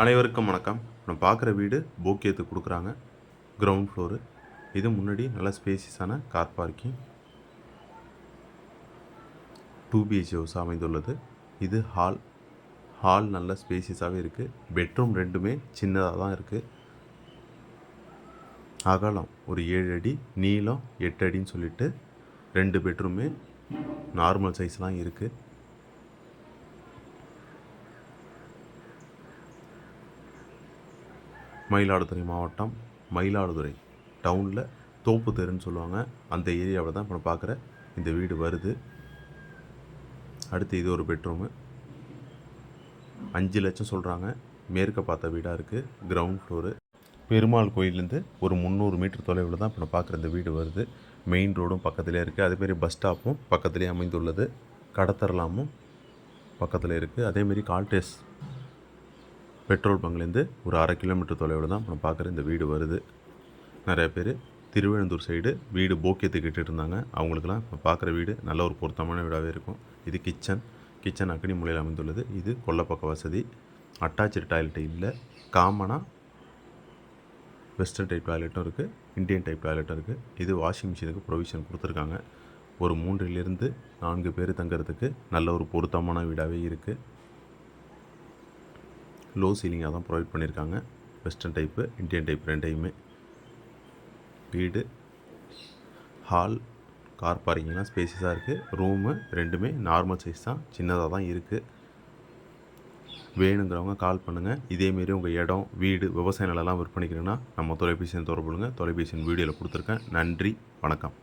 அனைவருக்கும் வணக்கம். நம்ம பார்க்குற வீடு போக்கியத்து கொடுக்குறாங்க. கிரவுண்ட் ஃப்ளோரு இது முன்னாடி நல்ல ஸ்பேசியஸான car parking two BHK house அமைந்துள்ளது. இது ஹால் ஹால் நல்ல ஸ்பேசியஸாகவே இருக்குது பெட்ரூம் ரெண்டுமே சின்னதாக தான் இருக்குது அகலம் ஒரு ஏழு அடி நீளம் எட்டு அடின்னு சொல்லிட்டு ரெண்டு பெட்ரூமே நார்மல் சைஸ்லாம் இருக்குது மயிலாடுதுறை மாவட்டம் மயிலாடுதுறை டவுனில் தோப்பு தெருன்னு சொல்லுவாங்க. அந்த ஏரியாவில் தான் இப்போ நான் பார்க்குற இந்த வீடு வருது. அடுத்து இது ஒரு பெட்ரூமு அஞ்சு லட்சம் சொல்கிறாங்க மேற்க பார்த்த வீடாக இருக்குது கிரவுண்ட் ஃப்ளோரு பெருமாள் கோயிலேருந்து ஒரு முந்நூறு மீட்டர் தொலைவில் தான் இப்போ நான் பார்க்குற இந்த வீடு வருது. மெயின் ரோடும் பக்கத்துலேயே இருக்குது அதேமாரி பஸ் ஸ்டாப்பும் பக்கத்துலேயே அமைந்துள்ளது. கடத்தரலாமும் பக்கத்தில் இருக்குது அதேமாரி கால்டேஸ் பெட்ரோல் பங்க்லேருந்து ஒரு அரை கிலோமீட்டர் தொலைவில் தான் நம்ம பார்க்குற இந்த வீடு வருது. நிறைய பேர் திருவெழுந்தூர் சைடு வீடு போக்கியத்துக்கு இருந்தாங்க. அவங்களுக்குலாம் இப்போ பார்க்குற வீடு நல்ல ஒரு பொருத்தமான வீடாகவே இருக்கும். இது கிச்சன். கிச்சன் அக்னி மூலையில் அமைந்துள்ளது. இது கொல்லப்பக்க வசதி. அட்டாச்சு டாய்லெட் இல்லை. காமனாக வெஸ்டர்ன் டைப் டாய்லெட்டும் இருக்குது. இந்தியன் டைப் டாய்லெட்டும் இருக்குது. இது வாஷிங் மிஷினுக்கு ப்ரொவிஷன் கொடுத்துருக்காங்க. ஒரு மூன்றிலிருந்து நான்கு பேர் தங்குறதுக்கு நல்ல ஒரு பொருத்தமான வீடாகவே இருக்குது. லோ சீலிங்காக தான் ப்ரொவைட் பண்ணியிருக்காங்க. வெஸ்டர்ன் டைப்பு இந்தியன் டைப் ரெண்டையுமே. வீடு ஹால் கார் பார்க்கிங்லாம் ஸ்பேசியஸாக இருக்குது ரூமு ரெண்டுமே நார்மல் சைஸ் தான் சின்னதாக தான் இருக்குது வேணுங்கிறவங்க கால் பண்ணுங்கள் இதேமாரி உங்கள் இடம் வீடு விவசாய நிலம்லாம் விற்பனைக்கிறீங்கன்னா நம்ம தொலைபேசியை தொடர்புங்க தொலைபேசியின் வீடியோவில் கொடுத்துருக்கேன். நன்றி வணக்கம்.